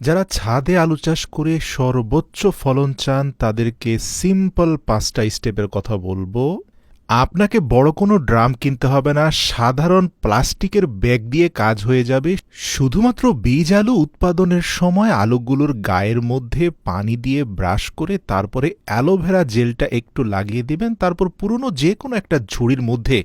যারা ছাদে আলু চাষ করে সর্বোচ্চ ফলন চান, তাদেরকে সিম্পল পাঁচটা স্টেপের কথা বলব। আপনাকে বড় কোনো ড্রাম কিনতে হবে না, সাধারণ প্লাস্টিকের ব্যাগ দিয়ে কাজ হয়ে যাবে। শুধুমাত্র বীজ আলু উৎপাদনের সময় আলুগুলোর গায়ের মধ্যে পানি দিয়ে ব্রাশ করে তারপরে অ্যালোভেরা জেলটা একটু লাগিয়ে দিবেন, তারপর পুরনো যে কোনো একটা ঝুড়ির মধ্যে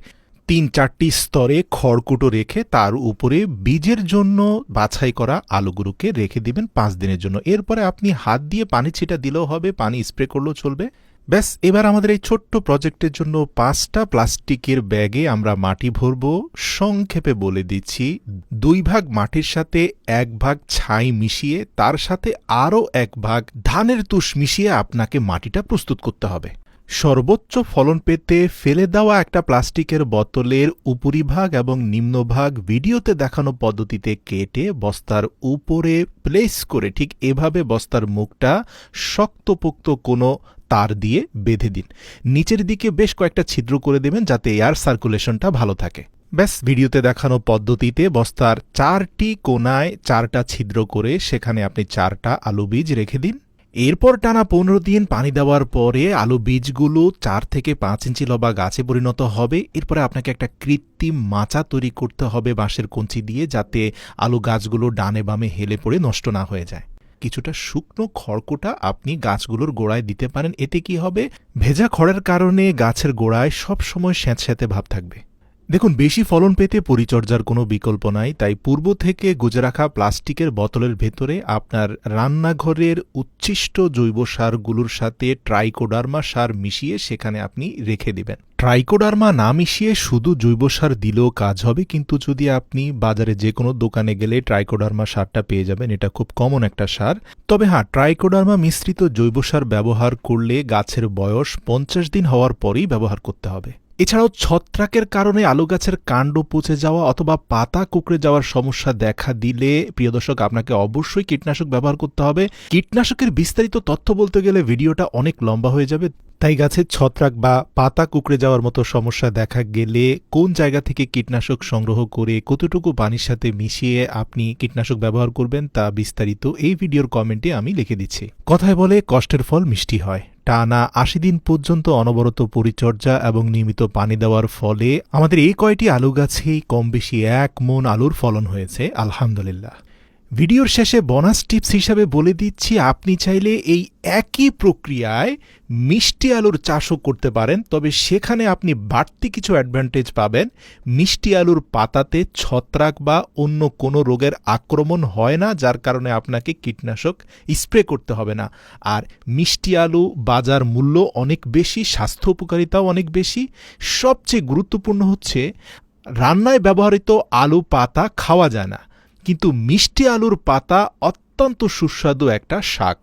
তিন চারটি স্তরে খড়কুটো রেখে তার উপরে বীজের জন্য বাছাই করা আলুগুলোকে রেখে দিবেন পাঁচ দিনের জন্য। এরপরে আপনি হাত দিয়ে পানি ছিটা দিলেও হবে, পানি স্প্রে করলেও চলবে। ব্যাস, এবার আমাদের এই ছোট্ট প্রজেক্টের জন্য পাঁচটা প্লাস্টিকের ব্যাগে আমরা মাটি ভরব। সংক্ষেপে বলে দিচ্ছি, দুই ভাগ মাটির সাথে এক ভাগ ছাই মিশিয়ে তার সাথে আরও এক ভাগ ধানের তুষ মিশিয়ে আপনাকে মাটিটা প্রস্তুত করতে হবে। সর্বোচ্চ ফলন পেতে ফেলে দেওয়া একটা প্লাস্টিকের বোতলের উপরিভাগ এবং নিম্নভাগ ভিডিওতে দেখানো পদ্ধতিতে কেটে বস্তার উপরে প্লেস করে ঠিক এভাবে বস্তার মুখটা শক্তপোক্ত কোনো তার দিয়ে বেঁধে দিন। নিচের দিকে বেশ কয়েকটা ছিদ্র করে দেবেন যাতে এয়ার সার্কুলেশনটা ভালো থাকে। ব্যাস, ভিডিওতে দেখানো পদ্ধতিতে বস্তার চারটি কোনায় চারটা ছিদ্র করে সেখানে আপনি চারটা আলু বীজ রেখে দিন। এরপর টানা পনেরো দিন পানি দেওয়ার পরে আলু বীজগুলো চার থেকে পাঁচ ইঞ্চি লবা গাছে পরিণত হবে। এরপরে আপনাকে একটা কৃত্রিম মাচা তৈরি করতে হবে বাঁশের কঞ্চি দিয়ে, যাতে আলু গাছগুলো ডানে বামে হেলে পড়ে নষ্ট না হয়ে যায়। কিছুটা শুকনো খড়কোটা আপনি গাছগুলোর গোড়ায় দিতে পারেন। এতে কি হবে? ভেজা খড়ের কারণে গাছের গোড়ায় সবসময় স্যাঁতস্যাঁতে ভাব থাকবে। দেখুন, বেশি ফলন পেতে পরিচর্যার কোনো বিকল্প নাই, তাই পূর্ব থেকে গুজে রাখা প্লাস্টিকের বোতলের ভেতরে আপনার রান্নাঘরের উচ্ছিষ্ট জৈব সারগুলোর সাথে ট্রাইকোডার্মা সার মিশিয়ে সেখানে আপনি রেখে দিবেন। ট্রাইকোডার্মা না মিশিয়ে শুধু জৈব সার দিলেও কাজ হবে, কিন্তু যদি আপনি বাজারে যে কোনো দোকানে গেলে ট্রাইকোডার্মা সারটা পেয়ে যাবেন, এটা খুব কমন একটা সার। তবে হ্যাঁ ট্রাইকোডার্মা মিশ্রিত জৈব সার ব্যবহার করলে গাছের বয়স পঞ্চাশ দিন হওয়ার পরেই ব্যবহার করতে হবে। এছাড়াও ছত্রাকের কারণে আলু গাছের কাণ্ড পচে যাওয়া অথবা পাতা কুকড়ে যাওয়ার সমস্যা দেখা দিলে, প্রিয় দর্শক, আপনাকে অবশ্যই কীটনাশক ব্যবহার করতে হবে। কীটনাশকের বিস্তারিত তথ্য বলতে গেলে ভিডিওটা অনেক লম্বা হয়ে যাবে। তাই গাছের ছত্রাক বা পাতা কুকড়ে যাওয়ার মতো সমস্যা দেখা গেলে কোন জায়গা থেকে কীটনাশক সংগ্রহ করে কতটুকু পানির সাথে মিশিয়ে আপনি কীটনাশক ব্যবহার করবেন তা বিস্তারিত এই ভিডিওর কমেন্টে আমি লিখে দিচ্ছি। কথায় বলে কষ্টের ফল মিষ্টি হয়। টানা আশি দিন পর্যন্ত অনবরত পরিচর্যা এবং নিয়মিত পানি দেওয়ার ফলে আমাদের এই কয়টি আলু গাছেই কম বেশি এক মন আলুর ফলন হয়েছে, আলহামদুলিল্লাহ। ভিডিওর শেষে বোনাস টিপস হিসাবে বলে দিচ্ছি, আপনি চাইলে এই একই প্রক্রিয়ায় মিষ্টি আলুর চাষও করতে পারেন, তবে সেখানে আপনি বাড়তি কিছু অ্যাডভান্টেজ পাবেন। মিষ্টি আলুর পাতাতে ছত্রাক বা অন্য কোনো রোগের আক্রমণ হয় না, যার কারণে আপনাকে কীটনাশক স্প্রে করতে হবে না। আর মিষ্টি আলু বাজার মূল্য অনেক বেশি, স্বাস্থ্য উপকারিতাও অনেক বেশি। সবচেয়ে গুরুত্বপূর্ণ হচ্ছে, রান্নায় ব্যবহৃত আলু পাতা খাওয়া যায় না। কিন্তু মিষ্টি আলুর পাতা অত্যন্ত সুস্বাদু একটা শাক,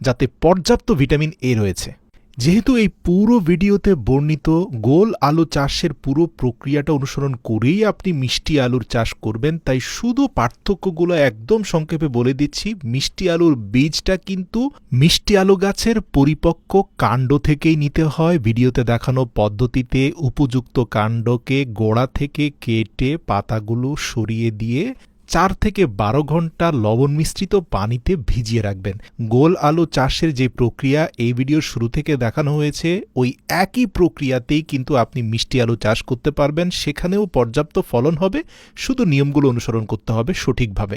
যাতে পর্যাপ্ত ভিটামিন এ রয়েছে। যেহেতু এই পুরো ভিডিওতে বর্ণিত গোল আলু চাষের পুরো প্রক্রিয়াটা অনুসরণ করেই আপনি মিষ্টি আলুর চাষ করবেন, তাই শুধু পার্থক্যগুলো একদম সংক্ষেপে বলে দিচ্ছি, মিষ্টি আলুর বীজটা কিন্তু মিষ্টি আলু গাছের পরিপক্ক কাণ্ড থেকেই নিতে হয়। ভিডিওতে দেখানো পদ্ধতিতে উপযুক্ত কাণ্ডকে গোড়া থেকে কেটে পাতাগুলো সরিয়ে দিয়ে চার থেকে বারো ঘণ্টা লবণ মিশ্রিত পানিতে ভিজিয়ে রাখবেন। গোল আলু চাষের যে প্রক্রিয়া, এই ভিডিওর শুরু থেকে দেখানো হয়েছে, ওই একই প্রক্রিয়াতেই কিন্তু আপনি মিষ্টি আলু চাষ করতে পারবেন। সেখানেও পর্যাপ্ত ফলন হবে, শুধু নিয়মগুলো অনুসরণ করতে হবে সঠিকভাবে।